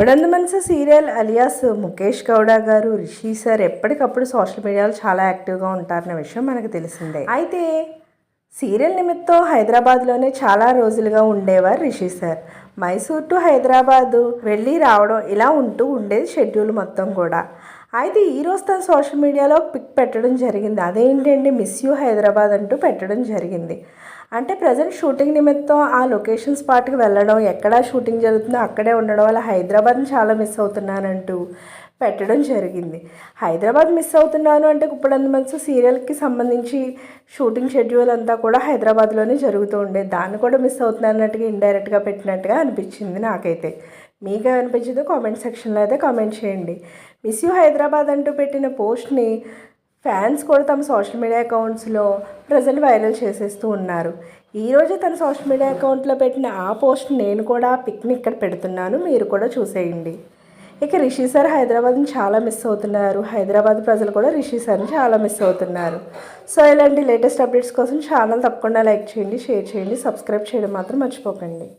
అప్పుడందు మనసు serial alias Mukesh Gowda గారు Rishi sir ఎప్పటికప్పుడు సోషల్ మీడియాలో చాలా యాక్టివ్గా ఉంటారన్న విషయం మనకు తెలిసిందే. అయితే సీరియల్ నిమిత్తం హైదరాబాద్లోనే చాలా రోజులుగా ఉండేవారు రిషి సార్. మైసూర్ టు హైదరాబాదు వెళ్ళి రావడం ఇలా ఉంటూ ఉండేది షెడ్యూల్ మొత్తం కూడా. అయితే ఈరోజు తను సోషల్ మీడియాలో పిక్ పెట్టడం జరిగింది. అదేంటండి మిస్ యూ హైదరాబాద్ అంటూ పెట్టడం జరిగింది. అంటే ప్రజెంట్ షూటింగ్ నిమిత్తం ఆ లొకేషన్ స్పాట్కి వెళ్ళడం ఎక్కడ షూటింగ్ జరుగుతుందో అక్కడే ఉండడం వల్ల హైదరాబాద్ని చాలా మిస్ అవుతున్నానంటూ పెట్టడం జరిగింది. హైదరాబాద్ మిస్ అవుతున్నాను అంటే ఇప్పుడు మనసు సీరియల్కి సంబంధించి షూటింగ్ షెడ్యూల్ అంతా కూడా హైదరాబాద్లోనే జరుగుతూ ఉండే. దాన్ని కూడా మిస్ అవుతున్నాను అన్నట్టుగా ఇండైరెక్ట్గా పెట్టినట్టుగా అనిపించింది నాకైతే. మీకు అనిపించిందో కామెంట్ సెక్షన్లో అయితే కామెంట్ చేయండి. మిస్ యూ హైదరాబాద్ అంటూ పెట్టిన పోస్ట్ని ఫ్యాన్స్ కూడా తమ సోషల్ మీడియా అకౌంట్స్లో ప్రజెంట్ వైరల్ చేసేస్తూ ఉన్నారు. ఈరోజు తన సోషల్ మీడియా అకౌంట్లో పెట్టిన ఆ పోస్ట్ నేను కూడా పిక్ని ఇక్కడ పెడుతున్నాను. మీరు కూడా చూసేయండి. ఇక రిషి సార్ హైదరాబాద్ని చాలా మిస్ అవుతున్నారు. హైదరాబాద్ ప్రజలు కూడా రిషి సార్ని చాలా మిస్ అవుతున్నారు. సో ఇలాంటి లేటెస్ట్ అప్డేట్స్ కోసం ఛానల్ తప్పకుండా లైక్ చేయండి షేర్ చేయండి సబ్స్క్రైబ్ చేయడం మాత్రం మర్చిపోకండి.